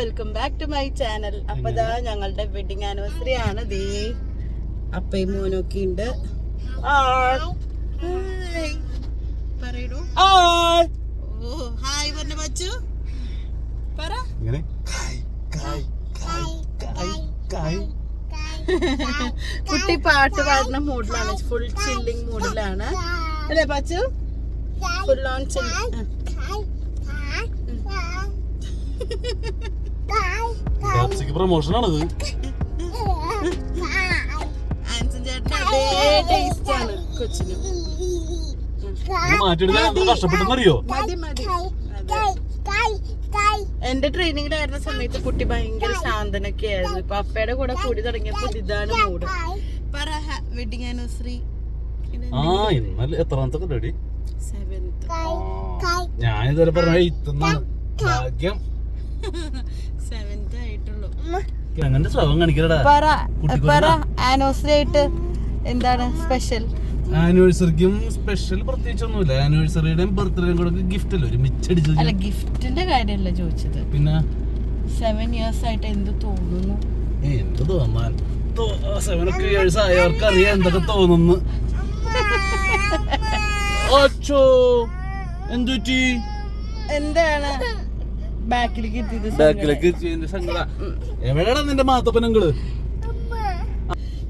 Welcome back to my channel അപ്പൊ ഇതാ ഞങ്ങളുടെ വെഡിങ് ആനിവേഴ്സറി ആണ്. ദേ അപ്പയും മോനൊക്കെ ഉണ്ട്. ഓ ഹായ് പറഞ്ഞ പച്ചു പറ. കുട്ടി പാട്ട് പാടുന്ന മൂഡിലാണ് ഫുൾ ചില്ലിങ് മൂഡിലാണ് അല്ലേ പച്ചു ഫുൾ ഓൺ ചില്ലിങ് ആണ്. കൊച്ചിന് മാറ്റിയെടുക്കാൻ കഷ്ടപ്പെട്ടെന്നറിയോ. എന്റെ ട്രെയിനിങ്ങിലായിരുന്ന സമയത്ത് കുട്ടി ഭയങ്കര ശാന്തനൊക്കെ ആയിരുന്നു. ഇപ്പൊ അപ്പയുടെ കൂടെ കൂടി തുടങ്ങിയപ്പോ ഇതാണ് മൂട് പറ വെഡിങ് ആനിവേഴ്സറി ആ ഇന്നലെ എത്രാമത്തെ റെഡി ഞാനിതുവരെ പറഞ്ഞ ഭാഗ്യം സെവൻത്ത് ആയിട്ടുള്ളൂ അങ്ങനെ ശ്രവം കാണിക്കലടാ പറ കുട്ടിക്ക് പറ ആനിവേഴ്സറി ആയിട്ട് എന്താണ് സ്പെഷ്യൽ ആനിവേഴ്സറിക്കും സ്പെഷ്യൽ പ്രത്യേകിച്ചൊന്നുമില്ല. ആനിവേഴ്സറിയുടെയും ബർത്ത്ഡേയും കൂടെ ഗിഫ്റ്റ് അല്ലേ? ഒരു മിച്ചടിച്ച് അല്ല ഗിഫ്റ്റിന്റെ കാര്യമല്ല ചോദിച്ചത്. പിന്നെ? സെവൻ ഇയേഴ്സ് ആയിട്ട് എന്ത് തോന്നുന്നു? എന്ത് തോന്നാൻ? ഇയേഴ്സ് ആയവർക്ക് അറിയാം എന്തൊക്കെ തോന്നുന്നു. എന്തുറ്റി എന്താണ്? ബാക്കിലേക്ക് എവിടെയാണ് നിന്റെ മാത്തപ്പനങ്ങൾ?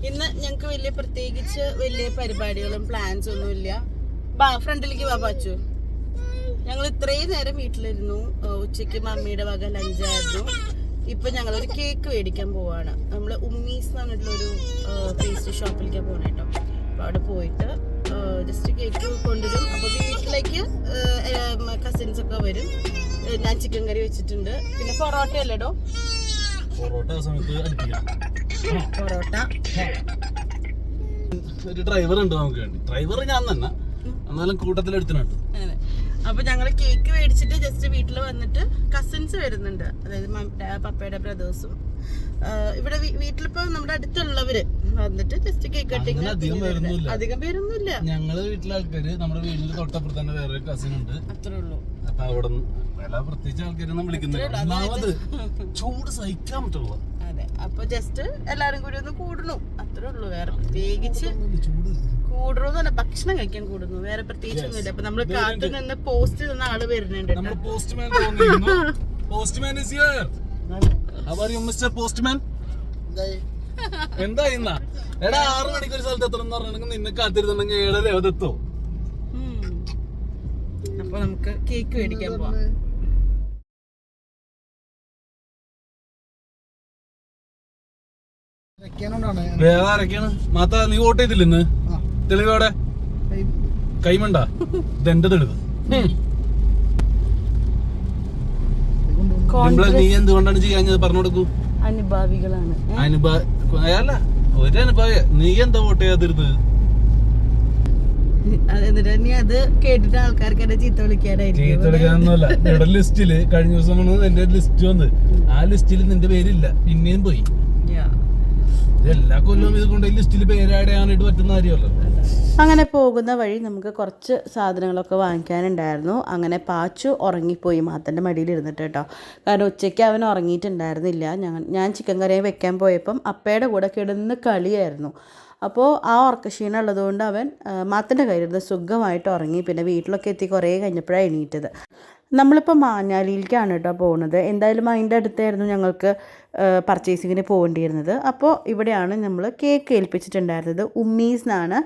ഇന്ന് ഞങ്ങക്ക് വലിയ പ്രത്യേകിച്ച് വലിയ പരിപാടികളും പ്ലാൻസ് ഒന്നും ഇല്ല. ബാ ഫ്രണ്ടിലേക്ക് വാ പാച്ചു. ഞങ്ങൾ ഇത്രയും നേരം വീട്ടിലിരുന്നു. ഉച്ചയ്ക്ക് മമ്മിയുടെ വക ലഞ്ചായിരുന്നു ഇപ്പൊ ഞങ്ങൾ ഒരു കേക്ക് മേടിക്കാൻ പോവാണ്. നമ്മൾ ഉമ്മീസ് എന്ന് പറഞ്ഞിട്ടുള്ള ഒരു പേസ്ട്രി ഷോപ്പിലേക്ക് പോകണം കേട്ടോ. അപ്പൊ അവിടെ പോയിട്ട് ജസ്റ്റ് കേക്ക് കൊണ്ടുവരും. അപ്പൊ വീട്ടിലേക്ക് കസിൻസ് ഒക്കെ വരും. ഞാൻ ചിക്കൻ കറി വെച്ചിട്ടുണ്ട്. പിന്നെ പൊറോട്ട അല്ലേടോ പൊറോട്ട പൊറോട്ട. ഒരു ഡ്രൈവർ ഉണ്ട് നമുക്ക് വേണ്ടി. ഡ്രൈവർ ഞാൻ തന്നെ. എന്നാലും കൂട്ടത്തിൽ എടുത്തിട്ടുണ്ട്. അപ്പൊ ഞങ്ങൾ കേക്ക് മേടിച്ചിട്ട് ജസ്റ്റ് വീട്ടിൽ വന്നിട്ട് കസിൻസ് വരുന്നുണ്ട്. അതായത് പപ്പയുടെ ബ്രദേഴ്സും ഇവിടെ വീട്ടിലിപ്പോ നമ്മുടെ അടുത്തുള്ളവര് വന്നിട്ട് ജസ്റ്റ് കേക്ക് കട്ടിങ് അധികം പേരൊന്നുമില്ല. ഞങ്ങൾ വീട്ടിലെ ആൾക്കാര് നമ്മുടെ വീടിന്റെ തൊട്ടപ്പുറത്ത് വേറെ കസിൻ ഉണ്ട്. അത്രേ ഉള്ളൂ. അപ്പൊ അവിടെ വില പ്രത്യേകിച്ച് ആൾക്കാരൊന്നും വിളിക്കുന്നില്ല. ഒന്നാമത് ചൂട് സഹിക്കാൻ പറ്റുള്ളൂ അതെ അപ്പൊ ജസ്റ്റ് എല്ലാരും കൂടി ഒന്ന് കൂടണു. അത്രേ ഉള്ളൂ. വേറെ പ്രത്യേകിച്ച് ചൂട് കൂടണമെന്നല്ല ഭക്ഷണം കഴിക്കാൻ കൂടുന്നു വേറെ പ്രത്യേകിച്ച് ഒന്നുമില്ല. അപ്പൊ നമ്മൾ കാത്തു നിന്ന് പോസ്റ്റ് തന്ന ആൾ വരുന്നുണ്ട് എന്താ ഇന്നാ? എടാ ആറ് മണിക്ക് ഒരു സ്ഥലത്ത് എത്തണം എന്ന് പറഞ്ഞിട്ടുണ്ടെങ്കിൽ നിന്നെ കാത്തിരുന്നുണ്ടെങ്കിൽ ഏഴര ഉം. അപ്പൊ നമുക്ക് കേക്ക് മേടിക്കാൻ പോവാം. വേറെ ആരൊക്കെയാണ്? മാത്ത നീ വോട്ട് ചെയ്തില്ല ഇന്ന്? തെളിവോടെ കൈമണ്ട? ഇതെന്റെ തെളിവ്. നീ എന്തുകൊണ്ടാണ് ചെയ്യാഞ്ഞത് പറഞ്ഞു കൊടുക്കൂ അനുഭാവികളാണ്. അനുഭവ അല്ല ഒരു അനുഭവ നീ എന്താ വോട്ട് ചെയ്യാതിരുന്നത്? എന്നിട്ട് അത് കേട്ടിട്ട് ആൾക്കാർക്ക് എന്നെ ചീത്ത വിളിക്കാനായിരിക്കും. ചീത്തെടുക്കാനൊന്നുമല്ല ഇവിടെ ലിസ്റ്റിൽ കഴിഞ്ഞ ദിവസം വന്നത് എന്റെ ലിസ്റ്റ് വന്ന്. ആ ലിസ്റ്റിൽ നിന്റെ പേരില്ല. പിന്നെയും പോയി. എല്ലാ കൊല്ലവും ഇത് കൊണ്ട് ലിസ്റ്റിൽ പേര് ആഡ് ചെയ്യാനായിട്ട് പറ്റുന്ന കാര്യമല്ലോ. അങ്ങനെ പോകുന്ന വഴി നമുക്ക് കുറച്ച് സാധനങ്ങളൊക്കെ വാങ്ങിക്കാനുണ്ടായിരുന്നു. അങ്ങനെ പാച്ചു ഉറങ്ങിപ്പോയി. മാത്തന്റെ മടിയിൽ ഇരുന്നിട്ട് കേട്ടോ. കാരണം ഉച്ചയ്ക്ക് അവൻ ഉറങ്ങിയിട്ടുണ്ടായിരുന്നില്ല. ഞാൻ ഞാൻ ചിക്കൻ കറി വെക്കാൻ പോയപ്പം അപ്പയുടെ കൂടെ കിടന്ന് കളിയായിരുന്നു. അപ്പോൾ ആ ഉറക്കക്ഷീണം ഉള്ളതുകൊണ്ട് അവൻ മാത്തിന്റെ കയ്യിലിരുന്ന് സുഖമായിട്ട് ഉറങ്ങി. പിന്നെ വീട്ടിലൊക്കെ എത്തി കുറേ കഴിഞ്ഞപ്പോഴാണ് എണീറ്റത്. നമ്മളിപ്പോൾ മാഞ്ഞാലിയിലേക്കാണ് കേട്ടോ പോകുന്നത് എന്തായാലും അതിന്റെ അടുത്തായിരുന്നു ഞങ്ങൾക്ക് പർച്ചേസിങ്ങിന് പോകേണ്ടിയിരുന്നത്. അപ്പോൾ ഇവിടെയാണ് നമ്മൾ കേക്ക് ഏൽപ്പിച്ചിട്ടുണ്ടായിരുന്നത്. ഉമ്മീസ് എന്നാണ്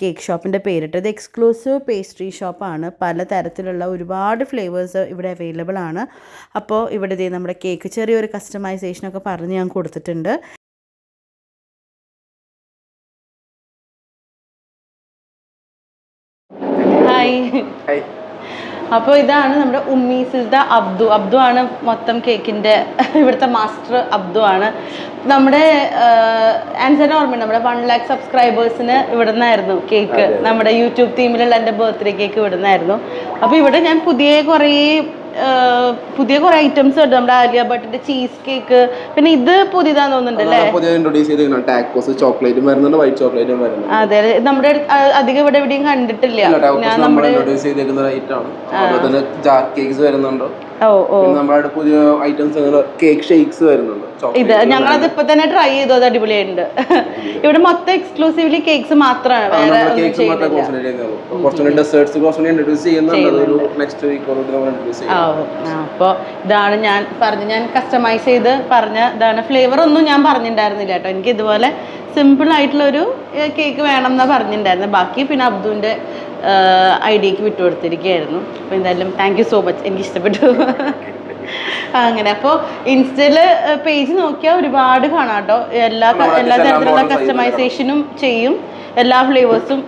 കേക്ക് ഷോപ്പിന്റെ പേരിട്ട് ഇത് എക്സ്ക്ലൂസീവ് പേസ്ട്രി ഷോപ്പാണ് പല തരത്തിലുള്ള ഒരുപാട് ഫ്ലേവേഴ്സ് ഇവിടെ അവൈലബിൾ ആണ്. അപ്പോൾ ഇവിടെ നമ്മുടെ കേക്ക് ചെറിയൊരു കസ്റ്റമൈസേഷനൊക്കെ പറഞ്ഞ് ഞാൻ കൊടുത്തിട്ടുണ്ട്. ഹായ് അപ്പോൾ ഇതാണ് നമ്മുടെ ഉമ്മി സിൽദ അബ്ദു. അബ്ദു ആണ് മൊത്തം കേക്കിന്റെ ഇവിടുത്തെ മാസ്റ്റർ അബ്ദു ആണ്. നമ്മുടെ ആൻസറിന് ഓർമ്മ നമ്മുടെ വൺ ലാക്ക് സബ്സ്ക്രൈബേഴ്സിന് ഇവിടുന്നായിരുന്നു കേക്ക്. നമ്മുടെ യൂട്യൂബ് തീമിലുള്ള എന്റെ ബർത്ത്ഡേ കേക്ക് ഇവിടുന്നായിരുന്നു. അപ്പൊ അപ്പോൾ ഇവിടെ ഞാൻ പുതിയ കുറേ പുതിയ കുറേ ഐറ്റംസ് ഉണ്ട്. നമ്മുടെ ആലിയ ഭട്ടിന്റെ ചീസ് കേക്ക് പിന്നെ ഇത് പുതിയതാന്ന് തോന്നുന്നുണ്ട് പുതിയ ഇൻട്രൊഡ്യൂസ് ചെയ്തിരിക്കണം ടാക്കോസ് ചോക്ലേറ്റും വരുന്നുണ്ട് വൈറ്റ് ചോക്ലേറ്റും വരുന്നുണ്ട്. അതെ നമ്മുടെ അധികം ഇവിടെ എവിടെയും കണ്ടിട്ടില്ല. ടാക്കോസ് ഞാൻ നമ്മൾ നമ്മുടെ ഇൻട്രൊഡ്യൂസ് ചെയ്തിരിക്കുന്ന അതുപോലെ തന്നെ ജാർ കേക്ക്സ് വരുന്നുണ്ട്. ഓ ഓ. നമ്മുടെ പുതിയ ഐറ്റംസ് കേക്ക് ഷേക്സ് വരുന്നുണ്ട്. ഇത് ഞങ്ങളത് ഇപ്പൊ തന്നെ ട്രൈ ചെയ്തു. അത് അടിപൊളിയായിട്ടുണ്ട്. ഇവിടെ മൊത്തം എക്സ്ക്ലൂസീവ്ലി കേക്ക്സ് മാത്രമാണ്. വേറെ അപ്പോൾ ഇതാണ് ഞാൻ പറഞ്ഞു. ഞാൻ കസ്റ്റമൈസ് ചെയ്ത് പറഞ്ഞ ഇതാണ്. ഫ്ലേവർ ഒന്നും ഞാൻ പറഞ്ഞിട്ടുണ്ടായിരുന്നില്ല കേട്ടോ. എനിക്ക് ഇതുപോലെ സിമ്പിൾ ആയിട്ടുള്ളൊരു കേക്ക് വേണം എന്നാ പറഞ്ഞിട്ടുണ്ടായിരുന്നത് ബാക്കി പിന്നെ അബ്ദുവിന്റെ ഐഡിയക്ക് വിട്ടുകൊടുത്തിരിക്കുകയായിരുന്നു അപ്പോൾ എന്തായാലും താങ്ക് യു സോ മച്ച് എനിക്ക് ഇഷ്ടപ്പെട്ടു. അങ്ങനെ. അപ്പോൾ ഇൻസ്റ്റയിൽ പേജ് നോക്കിയാൽ ഒരുപാട് കാണാം കേട്ടോ. എല്ലാ എല്ലാ തരത്തിലുള്ള കസ്റ്റമൈസേഷനും ചെയ്യും. എല്ലാ ഫ്ലേവേഴ്സും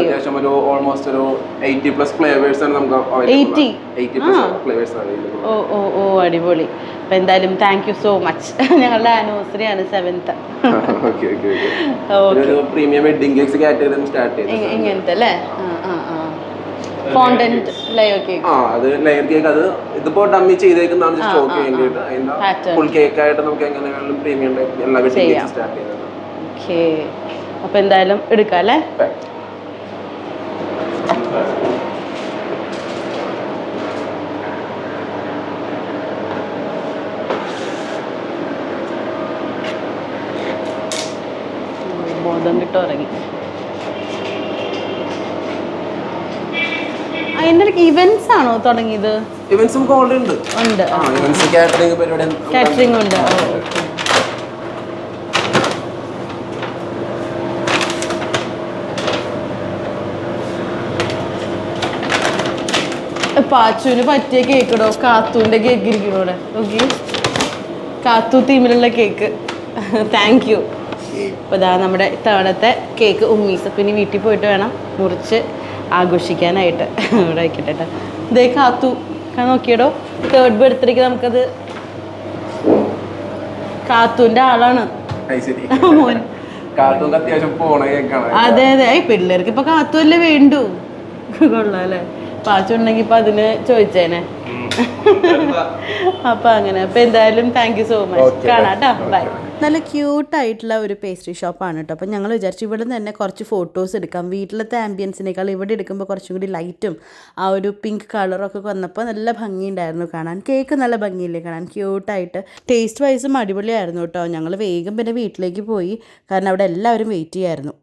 അത്യാവശ്യം ഒരു ഓൾമോസ്റ്റ് ഒരു എയ്റ്റി പ്ലസ് ഫ്ലേവേഴ്സ് ആണ് നമുക്ക് 80? എയ്റ്റി പ്ലസ് ഫ്ലേവേഴ്സ് ആണ് ഓ ഓ ഓ അടിപൊളി. അപ്പം എന്തായാലും താങ്ക് യു സോ മച്ച് ഞങ്ങളുടെ ആനിവേഴ്സറി ആണ് seventh premium wedding cakes category start ചെയ്തു. ഇങ്ങനത്തെ അല്ലേ? ആ ആ ഫോണ്ടന്റ് ലെയർ കേക്ക് ആ അത് ലെയർ കേക്ക് അത് ഇതിപ്പോ ഡമ്മി ചെയ്തേക്കുന്നതാണ് സ്റ്റോക്ക് വേണ്ടിയിട്ട്. അതിന്റെ ഫുൾ കേക്ക് ആയിട്ട് നമുക്ക് എങ്ങനെയാണെങ്കിലും പ്രീമിയം എല്ലാ വെഡിങ് കേക്ക് സ്റ്റാർട്ട് ചെയ്യുന്നത് ഓക്കെ അപ്പം എന്തായാലും എടുക്കാം അല്ലേ? ബോധം കിട്ടോ ഇറങ്ങി അതിന്റെ ഇവന്റ്സ് ആണോ തുടങ്ങിയത്? ഇവന്റ്സ് നമുക്ക് ഓൾറെഡി ഉണ്ട്. ഉണ്ട്. കാറ്ററിംഗ് പരിപാടി കാറ്ററിംഗ് ഉണ്ട്. പാച്ചുവിന് പറ്റിയ കേക്കിടോ? കാത്തൂന്റെ കേക്ക് ഇരിക്കണോടെ. നോക്കി. കാത്തു തീമിലുള്ള കേക്ക് താങ്ക് യു അപ്പോൾ ഇതാ നമ്മുടെ ഇത്തവണത്തെ കേക്ക് ഉമ്മീസ്. അപ്പൊ ഇനി വീട്ടിൽ പോയിട്ട് വേണം മുറിച്ച് ആഘോഷിക്കാനായിട്ട്. ഇവിടെ വയ്ക്കട്ടെ കേട്ടോ ഇതേ കാത്തു. നോക്കിയടോ. തേർഡ് ബർത്ത്ഡേക്ക് നമുക്കത് കാത്തുവിന്റെ ആളാണ്. മോൻ. അതെ അതെ. പിള്ളേർക്ക് ഇപ്പൊ കാത്തുവല്ലേ വേണ്ടു? കൊള്ളാം അല്ലേ? പാച്ചുണ്ടെങ്കി ഇപ്പൊ അതിന് ചോദിച്ചേനെ. അപ്പൊ അങ്ങനെ. അപ്പൊ എന്തായാലും താങ്ക് യു സോ മച്ച് കാണാട്ടോ ബൈ നല്ല ക്യൂട്ടായിട്ടുള്ള ഒരു പേസ്ട്രി ഷോപ്പാണ് കേട്ടോ അപ്പം ഞങ്ങൾ വിചാരിച്ചു ഇവിടെ നിന്ന് തന്നെ കുറച്ച് ഫോട്ടോസ് എടുക്കാം. വീട്ടിലത്തെ ആംബിയൻസിനേക്കാൾ ഇവിടെ എടുക്കുമ്പോൾ കുറച്ചും കൂടി ലൈറ്റും ആ ഒരു പിങ്ക് കളറൊക്കെ വന്നപ്പോൾ നല്ല ഭംഗിയുണ്ടായിരുന്നു കാണാൻ. കേക്ക് നല്ല ഭംഗിയില്ലേ കാണാൻ. ക്യൂട്ടായിട്ട് ടേസ്റ്റ് വൈസും അടിപൊളിയായിരുന്നു കേട്ടോ ഞങ്ങൾ വേഗം പിന്നെ വീട്ടിലേക്ക് പോയി. കാരണം അവിടെ എല്ലാവരും വെയിറ്റ് ചെയ്യായിരുന്നു.